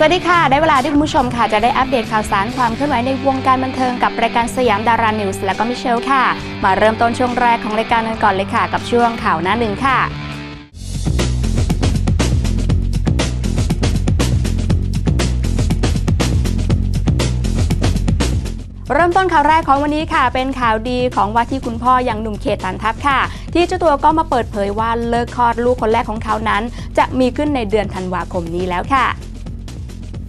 สวัสดีค่ะ ได้เวลาที่คุณผู้ชมค่ะ จะได้อัปเดตข่าวสารความเคลื่อนไหวในวงการบันเทิงกับรายการสยามดารานิวส์และก็มิเชลค่ะ มาเริ่มต้นช่วงแรกของรายการกันก่อนเลยค่ะ กับช่วงข่าวหน้าหนึ่งค่ะเริ่มต้นข่าวแรกของวันนี้ค่ะ เป็นข่าวดีของว่าที่คุณพ่ออย่างหนุ่มเขตตันทัพค่ะ ที่เจ้าตัวก็มาเปิดเผยว่าเลิกคลอดลูกคนแรกของเขานั้น จะมีขึ้นในเดือนธันวาคมนี้แล้วค่ะ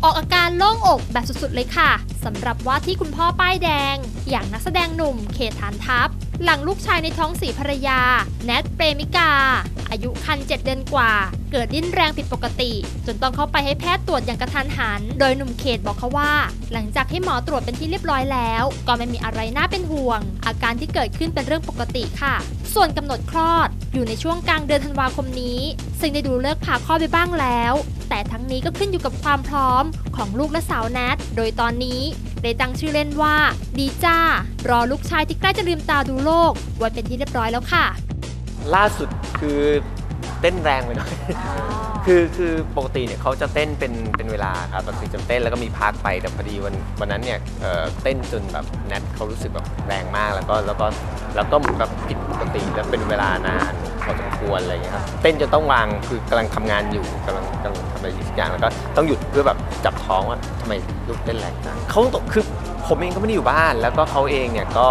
ออกอาการโล่งอกแบบสุดๆเลยค่ะสำหรับว่าที่คุณพ่อป้ายแดง อย่างนักแสดงหนุ่มเขตฐานทัพ หลังลูกชายในท้องสีภรรยา แนทเปรมิกา อายุคัน7เดือนกว่า เกิดดิ้นแรงผิดปกติ จนต้องเข้าไปให้แพทย์ตรวจอย่างกระทันหัน โดยหนุ่มเขตบอกเขาว่า หลังจากให้หมอตรวจเป็นที่เรียบร้อยแล้ว ก็ไม่มีอะไรน่าเป็นห่วง อาการที่เกิดขึ้นเป็นเรื่องปกติค่ะ ส่วนกำหนดคลอด อยู่ในช่วงกลางเดือนธันวาคมนี้ ซึ่งได้ดูเลิกผ่าข้อไปบ้างแล้ว แต่ทั้งนี้ก็ขึ้นอยู่กับความพร้อมของลูกและสาวแนทโดยตอนนี้ได้ตั้งชื่อเล่นว่าดีจ้ารอลูกชายที่ใกล้จะลืมตาดูโลกไว้เป็นที่เรียบร้อยแล้วค่ะ ล่าสุดคือเต้นแรงไปหน่อย คือคือปกติเนี่ยเขาจะเต้นเป็นเป็นเวลาครับปกติจะเต้นแล้วก็มีพักไปแต่พอดีวันวันนั้นเนี่ยเอ่อเต้นจนแบบแนทเขารู้สึกแบบแรงมากแล้วก็แล้วก็แล้วก็เหมือนแบบผิดปกติแล้วเป็นเวลานานพอสมควรอะไรอย่างเงี้ยครับเต้นจะต้องวางคือกำลังทำงานอยู่กำลังกำลังทำอะไรอยู่สักอย่างแล้วก็ต้องหยุดเพื่อแบบจับท้องว่าทำไมลูกเต้นแรงจังเขาตกคือผมเองก็ไม่ได้อยู่บ้าน แล้วก็เขาเองเนี่ยก็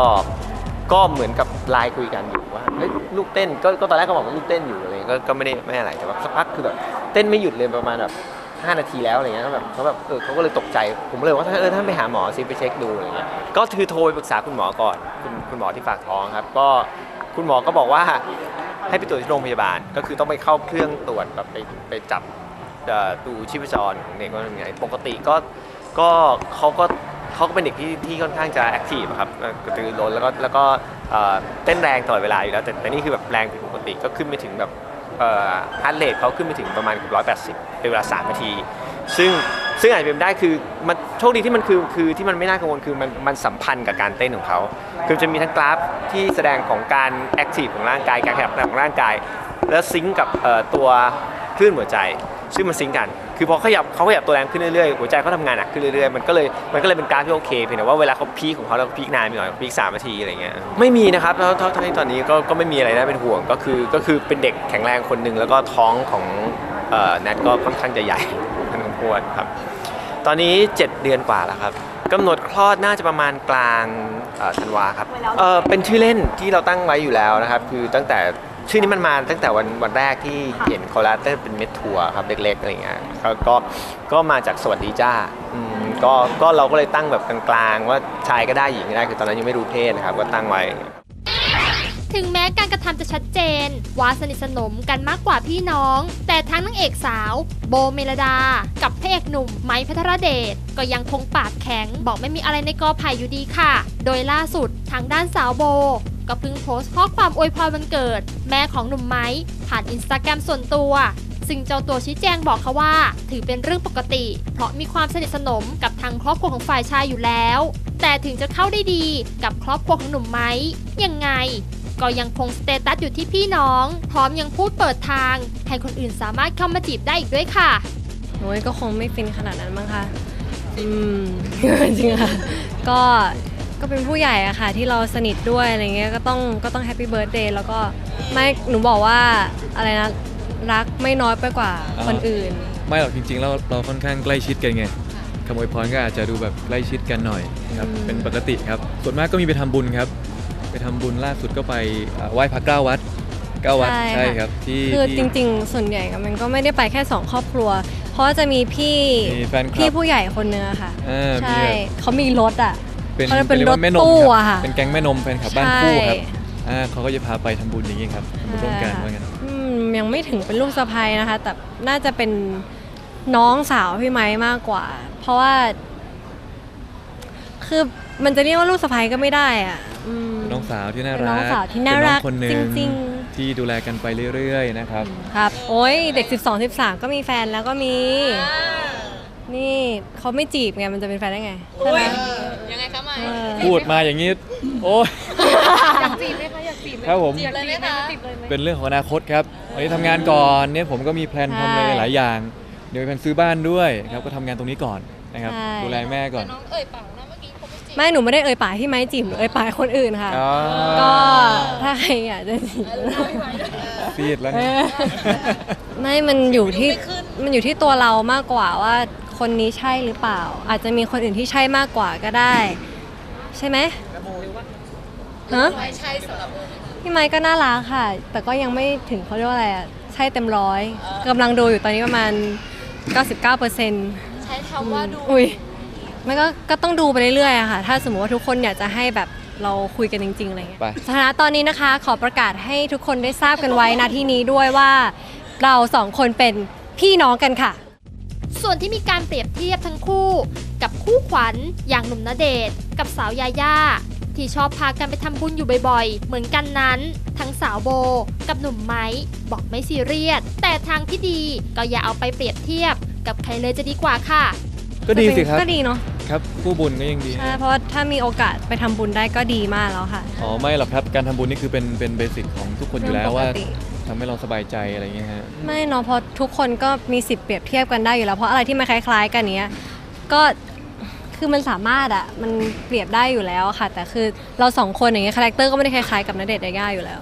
ก็เหมือนกับไลน์คุยกันอยู่ว่าเฮ้ยลูกเต้นก็ก็ตอนแรกก็บอกว่าลูกเต้นอยู่อะไรเงี้ยก็ก็ไม่ได้ไม่อะไรแต่ว่าสักพักคือแบบ ต้นไม่หยุดเลยประมาณแบบ5นาทีแล้วอะไรเงี้ยแบบเขาแบบเออเขาก็เลยตกใจ ผมเลยว่าถ้าเออท่านไปหาหมอซิไปเช็คดูอะไรเงี้ยก็คือโทรไปปรึกษาคุณหมอก่อนคุณคุณหมอที่ฝากท้องครับ ก็คุณหมอก็บอกว่าให้ไปตรวจที่โรงพยาบาล ก็คือต้องไปเข้าเครื่องตรวจแบบไปไปจับดูชีพจรของเด็กว่าเป็นไงปกติก็ก็เขาก็เขาก็เป็นเด็กที่ที่ค่อนข้างจะแอคทีฟครับกระตือร้นแล้วก็แล้วก็เอ่อเต้นแรงตลอดเวลาอยู่แล้วแต่แต่นี่คือแบบแรงผิดปกติก็ขึ้นไปถึงแบบ ฮาร์ดเรทเขาขึ้นไปถึงประมาณร้อยแปดสิบเป็นเวลา 3 นาที ซึ่งซึ่งอาจจะเป็นได้คือมันโชคดีที่มันคือคือที่มันไม่น่ากังวลคือมันมันสัมพันธ์กับการเต้นของเขาคือจะมีทั้งกราฟที่แสดงของการแอคทีฟของร่างกายการขยับของร่างกาย แล้วซิงก์กับเอ่อตัวคลื่นหัวใจ ซึ่งมันซิงกัน คือพอขยับเขาขยับตัวแรงขึ้นเรื่อยๆ หัวใจเขาทำงานหนักขึ้นเรื่อยๆ มันก็เลยมันก็เลยเป็นกาฟที่โอเคเพียงแต่ว่าเวลาเขาพีคของเขาแล้วพีคนานไปหน่อยพีคสามนาทีอะไรเงี้ย ไม่มีนะครับแล้วเท่าที่ตอนนี้ก็ก็ไม่มีอะไรน่าเป็นห่วง ก็คือก็คือเป็นเด็กแข็งแรงคนหนึ่งแล้วก็ท้องของเอ่อแนทก็ค่อนข้างจะใหญ่พอสมควรครับ ตอนนี้ 7 เดือนกว่าแล้วครับกำหนดคลอดน่าจะประมาณกลางธันวาครับเออเป็นชื่อเล่นที่เราตั้งไว้อยู่แล้วนะครับ คือตั้งแต่ ชื่อนี้มันมาตั้งแต่วันวันแรกที่เห็นเขาแล้วตั้งเป็นเม็ดถั่วครับเล็กๆอะไรเงี้ยก็ก็ก็มาจากสวัสดีจ้าอืมก็ก็เราก็เลยตั้งแบบกลางๆ ว่าชายก็ได้หญิงก็ได้คือตอนนั้นยังไม่รู้เพศนะครับก็ตั้งไว้ ถึงแม้การกระทำจะชัดเจน ว่าสนิทสนมกันมากกว่าพี่น้อง แต่ทั้งนางเอกสาว โบเมลดา กับพระเอกหนุ่มไม้พัทรเดชก็ยังคงปากแข็ง บอกไม่มีอะไรในกอไผ่อยู่ดีค่ะ โดยล่าสุดทางด้านสาวโบ ก็เพิ่งโพสต์ข้อความอวยพรวันเกิด แม่ของหนุ่มไม้ผ่านอินสตาแกรมส่วนตัว ซึ่งเจ้าตัวชี้แจงบอกเขาว่า ถือเป็นเรื่องปกติ เพราะมีความสนิทสนมกับทางครอบครัวของฝ่ายชายอยู่แล้ว แต่ถึงจะเข้าได้ดีกับครอบครัวของหนุ่มไม้ยังไง ก็ยังคงสเตตัสอยู่ที่พี่น้อง พร้อมยังพูดเปิดทาง ให้คนอื่นสามารถเข้ามาจีบได้อีกด้วยค่ะโอ้ยก็คงไม่ฟินขนาดนั้นมั้งคะอืมจริงค่ะ ก็ ก็เป็นผู้ใหญ่อะค่ะที่เราสนิทด้วยอะไรเงี้ยก็ต้องก็ต้องแฮปปี้เบิร์ดเดย์แล้วก็ไม่หนูบอกว่าอะไรนะรักไม่น้อยไปกว่าคนอื่น ไม่หรอกจริงๆแล้วเราค่อนข้างใกล้ชิดกันไงคำอวยพรก็อาจจะดูแบบใกล้ชิดกันหน่อยครับอืมเป็นปกติครับส่วนมากก็มีไปทำบุญครับ ไปทำบุญล่าสุดก็ไปอ่าไหว้พระเก้าวัดเก้าวัดใช่ครับที่คือที่จริง ๆ ส่วนใหญ่มันก็ไม่ได้ไปแค่สองครอบครัว เพราะว่าจะมีพี่มีแฟนคลัพี่บผู้ใหญ่คนนึงอะค่ะอ่ามีใช่แบบเขามีรถอะ เป็นเขาจะเป็นรียกว่ารถแม่นมตู้ครับอะค่ะเป็นแก๊งแม่นมแฟนคลับบ้านใช่คู่ครับ อ่าเขาก็จะพาไปทำบุญอย่างงี้ครับทำบุญร่วมกันว่างั้นอืมยังไม่ถึงเป็นลูกสะใภ้นะคะ แต่น่าจะเป็นน้องสาวพี่ไม้มากกว่า เพราะว่า คือมันจะเรียกว่าลูกสะใภ้ก็ไม่ได้อะอืมน้องสาวที่น่าเป็นรักน้องสาวที่น่ารักเป็นน้องคนหนึ่งจริงที่ดูแลกันไปเรื่อยๆนะครับ ครับ โอ้ยเด็ก 12 13 ก็มีแฟนแล้วก็มี นี่เขาไม่จีบไงมันจะเป็นแฟนได้ไงใช่ไหมยังไงคะมา พูดมาอย่างนี้ โอ้ย อยากจีบไหมคะอยากจีบครับผมเป็นเรื่องของอนาคตครับวันนี้ทำงานก่อนเนี่ยผมก็มีแพลนทำอะไรหลายอย่าง เดี๋ยวมีแพลนซื้อบ้านด้วยครับก็ทำงานตรงนี้ก่อนนะครับดูแลแม่ก่อนไม่หนูไม่ได้เอ่ยปากที่ไม้จีบหนูเอ่ยปากคนอื่นค่ะ อ๋อก็ถ้าใครอยากจะจีบซีดแล้วเนี่ยไม่มันอยู่ที่มันอยู่ที่ตัวเรามากกว่าว่าคนนี้ใช่หรือเปล่า อาจจะมีคนอื่นที่ใช่มากกว่าก็ได้ ใช่ไหมฮะพี่ไม้ก็น่ารักค่ะ แต่ก็ยังไม่ถึงเขาเรียกว่าอะไรอะ ใช่เต็มร้อยกำลังดูอยู่ตอนนี้ประมาณ 99เปอร์เซ็นต์ใช้คำว่าดูอุ้ยมันก็ก็ต้องดูไปเรื่อยๆอะค่ะ ถ้าสมมติว่าทุกคนอยากจะให้แบบเราคุยกันจริงๆอะไรเงี้ยไปสถานะตอนนี้นะคะ ขอประกาศให้ทุกคนได้ทราบกันไว้ณที่นี้ด้วยว่า เราสองคนเป็นพี่น้องกันค่ะ ส่วนที่มีการเปรียบเทียบทั้งคู่ กับคู่ขวัญอย่างหนุ่มณเดชน์กับสาวยาย่าที่ชอบพากันไปทำบุญอยู่บ่อยๆ เหมือนกันนั้น ทั้งสาวโบกับหนุ่มไม้บอกไม่ซีเรียส แต่ทางที่ดีก็อย่าเอาไปเปรียบเทียบกับใครเลยจะดีกว่าค่ะ ก็ดีสิครับก็ดีเนาะครับผู้บุญก็ยังดีใช่เพราะว่าถ้ามีโอกาสไปทำบุญได้ก็ดีมากแล้วค่ะอ๋อไม่หรอกครับการทำบุญนี่คือเป็นเป็นเบสิกของทุกคนอยู่แล้วว่าเรื่องปกติ ทำให้เราสบายใจอะไรอย่างเงี้ยฮะ ไม่เนาะเพราะทุกคนก็มีสิทธิ์เปรียบเทียบกันได้อยู่แล้ว เพราะอะไรที่มันคล้าย ๆ กันเนี้ยก็คือมันสามารถอะมันเปรียบได้อยู่แล้วค่ะ แต่คือเราสองคนอย่างเงี้ยคาแรคเตอร์ก็ไม่ได้คล้ายๆกับณเดชน์ยาย่าอยู่แล้ว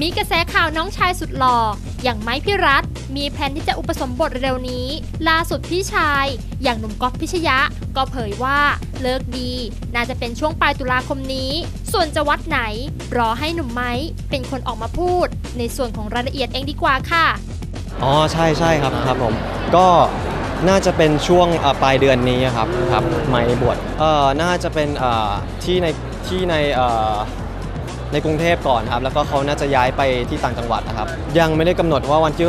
มีกระแสข่าวน้องชายสุดหล่ออย่างไม้พิรัตน์ มีแผนที่จะอุปสมบทเร็วนี้ ล่าสุดพี่ชาย อย่างหนุ่มก๊อฟพิชยะ ก็เผยว่าเลิกดี น่าจะเป็นช่วงปลายตุลาคมนี้ ส่วนจะวัดไหน รอให้หนุ่มไม้เป็นคนออกมาพูด ในส่วนของรายละเอียดเองดีกว่าค่ะอ๋อใช่ใช่ครับครับผมก็น่าจะเป็นช่วงปลายเดือนนี้ครับครับไม่บวชเอ่อน่าจะเป็นที่ในที่ในในกรุงเทพก่อนครับ แล้วก็เขาน่าจะย้ายไปที่ต่างจังหวัดนะครับ ยังไม่ได้กำหนดว่าวันที่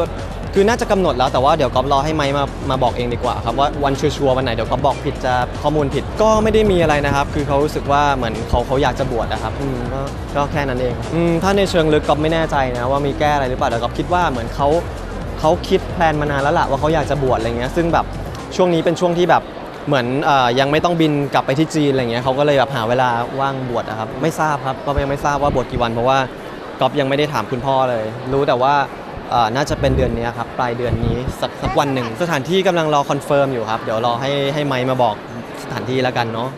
คือน่าจะกำหนดแล้วแต่ว่าเดี๋ยวก๊อฟรอให้ไม้มามาบอกเองดีกว่าครับว่าวันชัวร์ๆวันไหนเดี๋ยวก๊อฟบอกผิดจะข้อมูลผิดก็ไม่ได้มีอะไรนะครับ คือเขารู้สึกว่าเหมือนเขาเขาอยากจะบวชนะครับอืมก็ก็แค่นั้นเองอืมถ้าในเชิงลึกก๊อฟไม่แน่ใจนะว่ามีแก้อะไรหรือเปล่าแต่ก๊อฟคิดว่าเหมือนเขาเขาคิดแพลนมานานแล้วล่ะว่าเขาอยากจะบวชอะไรเงี้ยซึ่งแบบช่วงนี้เป็นช่วงที่แบบเหมือนอยังไม่ต้องบินกลับไปที่จีนอะไรเงี้ยเขาก็เลยแบบหาเวลาว่างบวชนะครับไม่ทราบครับก็ยังไม่ทราบว่าบวชกี่วันเพราะว่าก๊อฟยังไม่ได้ถามคุณพ่อเลย รู้แต่ว่า น่าจะเป็นเดือนนี้ครับปลายเดือนนี้สักสักวันหนึ่ง สถานที่กำลังรอคอนเฟิร์มอยู่ครับ เดี๋ยวรอให้ให้ไมค์มาบอกสถานที่แล้วกันเนาะ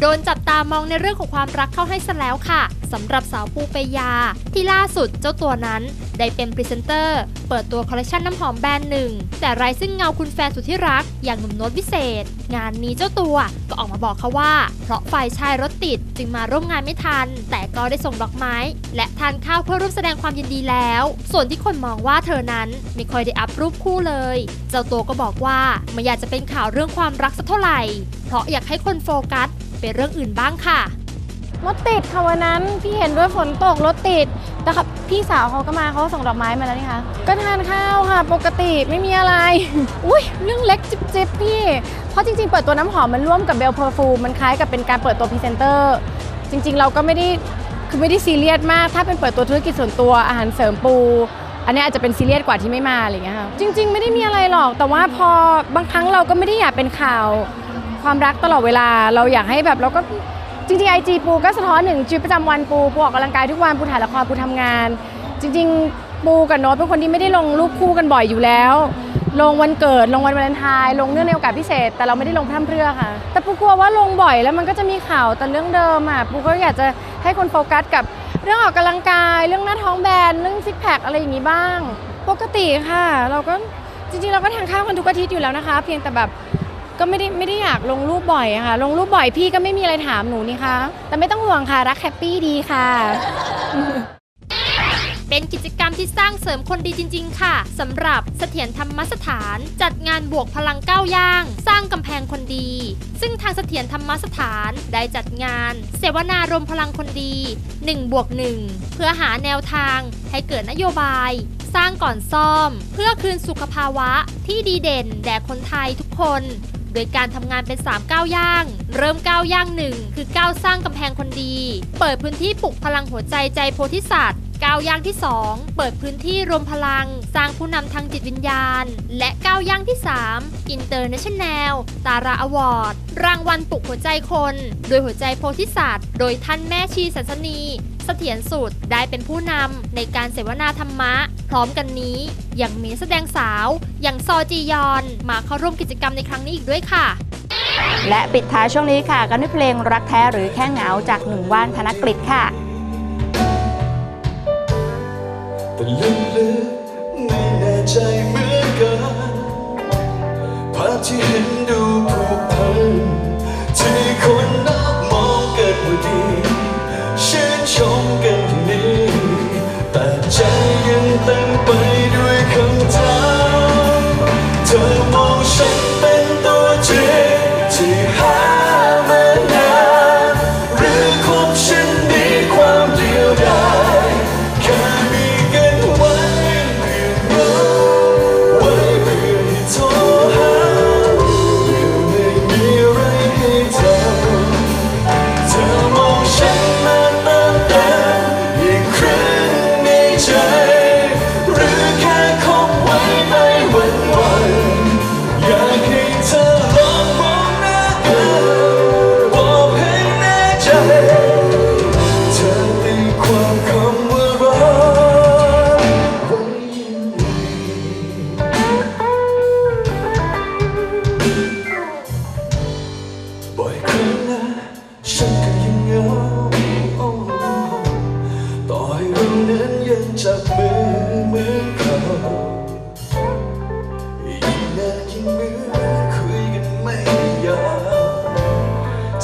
โดนจับตามองในเรื่องของความรักเข้าให้ซะแล้วค่ะสำหรับสาวปูเปยา ที่ล่าสุดเจ้าตัวนั้น ได้เป็นพรีเซนเตอร์ เปิดตัวคอลเลคชันน้ำหอมแบรนด์หนึ่ง แต่ไร้ซึ่งเงาคุณแฟนสุดที่รัก อย่างหนุ่มโน้ตวิเศษ งานนี้เจ้าตัวก็ออกมาบอกเขาว่า เพราะฝ่ายชายรถติดจึงมาร่วมงานไม่ทัน แต่ก็ได้ส่งดอกไม้ และทานข้าวเพื่อร่วมแสดงความยินดีแล้ว ส่วนที่คนมองว่าเธอนั้นไม่ค่อยได้อัพรูปคู่เลย เจ้าตัวก็บอกว่าไม่อยากจะเป็นข่าวเรื่องความรักสักเท่าไหร่ เพราะอยากให้คนโฟกัส เป็นเรื่องอื่นบ้างค่ะ รถติดค่ะวันนั้นพี่เห็นด้วยฝนตกรถติด แต่ครับพี่สาวเขาก็มาเขาส่งดอกไม้มาแล้วนี่คะก็ทานข้าวค่ะ ปกติไม่มีอะไร อุ้ยเรื่องเล็กจิบจิบพี่ เพราะจริงๆ เปิดตัวน้ำหอมมันร่วมกับเบลเพอร์ฟูมันคล้ายกับเป็นการเปิดตัวพรีเซนเตอร์ จริง ๆ เราก็ไม่ได้คือไม่ได้ซีเรียสมาก ถ้าเป็นเปิดตัวธุรกิจส่วนตัวอาหารเสริมปู อันนี้อาจจะเป็นซีเรียสกว่าที่ไม่มาอะไรอย่างเงี้ยค่ะจริง ๆ ไม่ได้มีอะไรหรอก แต่ว่าพอบางครั้งเราก็ไม่ได้อยากเป็นข่าว ความรักตลอดเวลาเราอยากให้แบบเราก็จริงๆไอจีปูก็สะท้อนหนึ่งชีวิตประจำวันปูปูออกกำลังกายทุกวันปูถ่ายละครปูทำงาน จริง ๆ ปูกับโน้ตเป็นคนที่ไม่ได้ลงรูปคู่กันบ่อยอยู่แล้ว ลงวันเกิดลงวันวาเลนไทน์ลงเนื่องในโอกาสพิเศษ แต่เราไม่ได้ลงพร่ำเพรื่อค่ะ แต่ปูกลัวว่าลงบ่อยแล้วมันก็จะมีข่าวแต่เรื่องเดิมอะปูก็อยากจะให้คนโฟกัสกับเรื่องออกกำลังกาย เรื่องหน้าท้องแบนเรื่องซิกแพคอะไรอย่างนี้บ้าง ปกติค่ะ เราก็จริงๆ เราก็ทานข้าวกันทุกอาทิตย์อยู่แล้วนะคะ เพียงแต่แบบ ก็ไม่ได้ไม่ได้อยากลงรูปบ่อยอะค่ะ ลงรูปบ่อยพี่ก็ไม่มีอะไรถามหนูนี่คะแต่ไม่ต้องห่วงค่ะ รักแฮปปี้ดีค่ะ เป็นกิจกรรมที่สร้างเสริมคนดีจริง ๆ ค่ะสำหรับเสถียรธรรมสถาน จัดงานบวกพลังก้าวย่าง สร้างกำแพงคนดี ซึ่งทางเสถียรธรรมสถานได้จัดงาน เสวนารวมพลังคนดี1บวก1เพื่อหาแนวทางให้เกิดนโยบาย สร้างก่อนซ่อม เพื่อคืนสุขภาวะที่ดีเด่นแด่คนไทยทุกคน โดยการทำงานเป็น 3 ก้าวย่าง เริ่มก้าวย่างหนึ่งคือก้าวสร้างกำแพงคนดี เปิดพื้นที่ปลุกพลังหัวใจใจโพธิสัตว์ก้าวย่างที่ 2 เปิดพื้นที่รวมพลัง สร้างผู้นำทางจิตวิญญาณ และก้าวย่างที่ 3 International ตาราอวอร์ด รางวัลปลุกหัวใจคน โดยหัวใจโพธิสัตว์ โดยท่านแม่ชีสันสนีเสถียรสุดได้เป็นผู้นำในการเสวนาธรรมะ พร้อมกันนี้ยังมีนักแสดงสาวอย่างซอจียอน มาเข้าร่วมกิจกรรมในครั้งนี้อีกด้วยค่ะ และปิดท้ายช่วงนี้ค่ะกันด้วยเพลงรักแท้หรือแค่เหงาจากหนุ่มว่านธนกฤษค่ะแต่ลึกๆไม่แน่ใจเหมือนกันภาพที่เห็นดูผูกพันที่คนนับ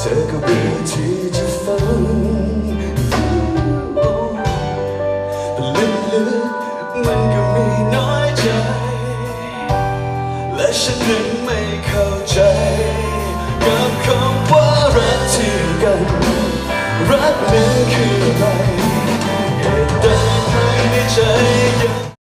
เหมือ